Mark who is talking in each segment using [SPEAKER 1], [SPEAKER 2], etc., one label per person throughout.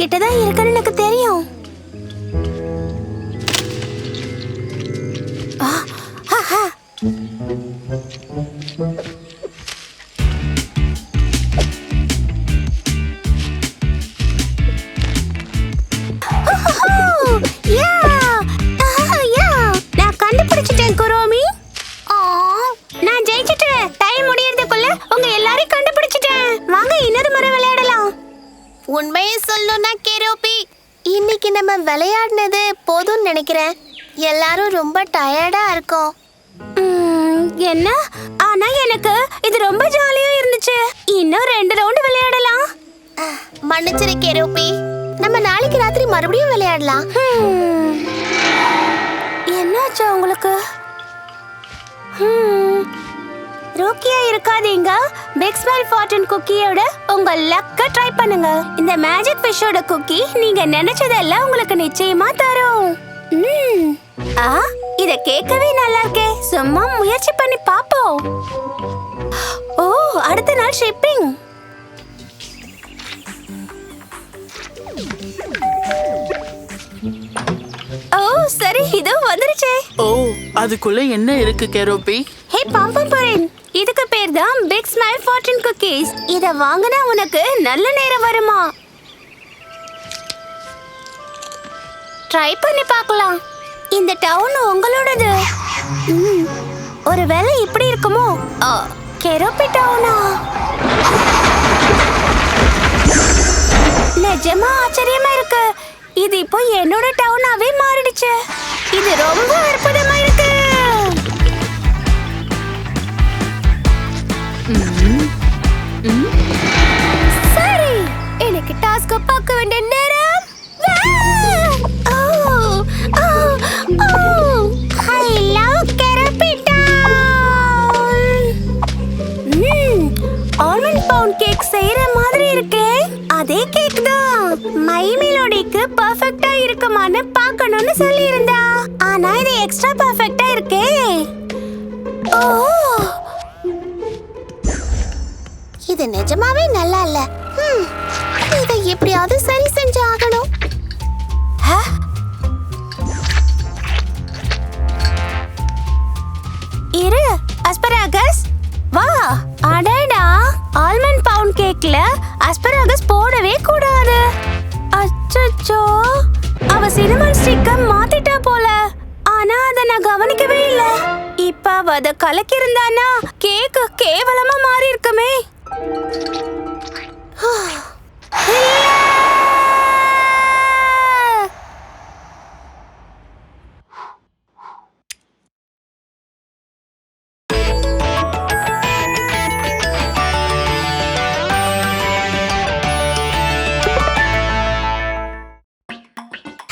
[SPEAKER 1] கிட்ட தான் இருக்குன்னு எனக்கு தெரியும்.
[SPEAKER 2] உண்மையை சொல்லணும்னா கேரோபி. இன்னைக்கு நம்ம விளையாடினது போதும்னு நினைக்கிறேன். எல்லாரும் ரொம்ப டயர்டா இருக்கோம்.
[SPEAKER 1] என்ன? ஆனா எனக்கு இது ரொம்ப ஜாலியா இருந்துச்சு. இன்னும் ரெண்டு ரவுண்ட் விளையாடலாம்.
[SPEAKER 2] மன்னிச்சிரு கேரோபி. நம்ம நாளைக்கு ராத்திரி மறுபடியும் விளையாடலாம்.
[SPEAKER 1] என்னாச்சு உங்களுக்கு. ரோக்கியா இருக்காதீங்க. ஸ்மைல் ஃபார்டன் குக்கியோட உங்க லக்க ட்ரை பண்ணுங்க. இந்த மேஜிக் ஃபிஷ்ஷோட குக்கி நீங்க நினைச்சதெல்லாம் உங்களுக்கு நிச்சயமா தரும். ஆ இத கேட்கவே நல்லா இருக்கே. சும்மா முயற்சி பண்ணி பாப்போம். ஓ அடுத்த நாள் ஷிப்பிங் ஓ சரி இதோ வந்துருச்சே.
[SPEAKER 3] ஓ அதுக்குள்ள என்ன இருக்கு கேரோபி
[SPEAKER 1] ஹே பாம்பம் பரேன் இதுக்கு பேர் தான் பிக் ஸ்மைல் ஃபார்ச்சூன் குக்கீஸ் இத வாங்கினா உனக்கு நல்ல நேரம் வருமா? ட்ரை பண்ணி பார்க்கலாம். இந்த டவுன் உங்களோடது. ஒரு ஒருவேளை இப்படி இருக்குமோ? கெரோபி டவுனா நிஜமா ஆச்சரியமா இருக்கு. இது இப்போ என்னோட டவுனாவே மாறிடுச்சு. இது ரொம்ப அற்புதமா சரி எனக்கு டாஸ்க் பார்க்க வேண்டிய நேரம் வா! ஓ, ஓ, ஓ, I love செய்யற மாதிரி இருக்கே. அதே கேக் தான். மை மெலோடிக்கு பர்ஃபெக்ட்டா இருக்குமான்னு பார்க்கணும்னு சொல்லியிருந்தா. ஆனா இது எக்ஸ்ட்ரா பர்ஃபெக்ட்டா இருக்கே. ஓ
[SPEAKER 2] இது நிஜமாவே நல்லா இல்ல. ஹம், இதை எப்படியாவது சரி செஞ்சு ஆகணும்.
[SPEAKER 1] இரு அஸ்பராகஸ். வா. அடடா. ஆல்மண்ட் பவுண்ட் கேக்ல அஸ்பராகஸ் போடவே கூடாது. அச்சச்சோ. அவ சினிமன் ஸ்டிக்க மாத்திட்டா போல. ஆனா அத நான் கவனிக்கவே இல்ல. இப்ப அவ அத கலக்கி கேக்கு கேவலமா மாறி இருக்குமே இல்ல!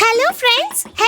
[SPEAKER 2] Hello friends Hello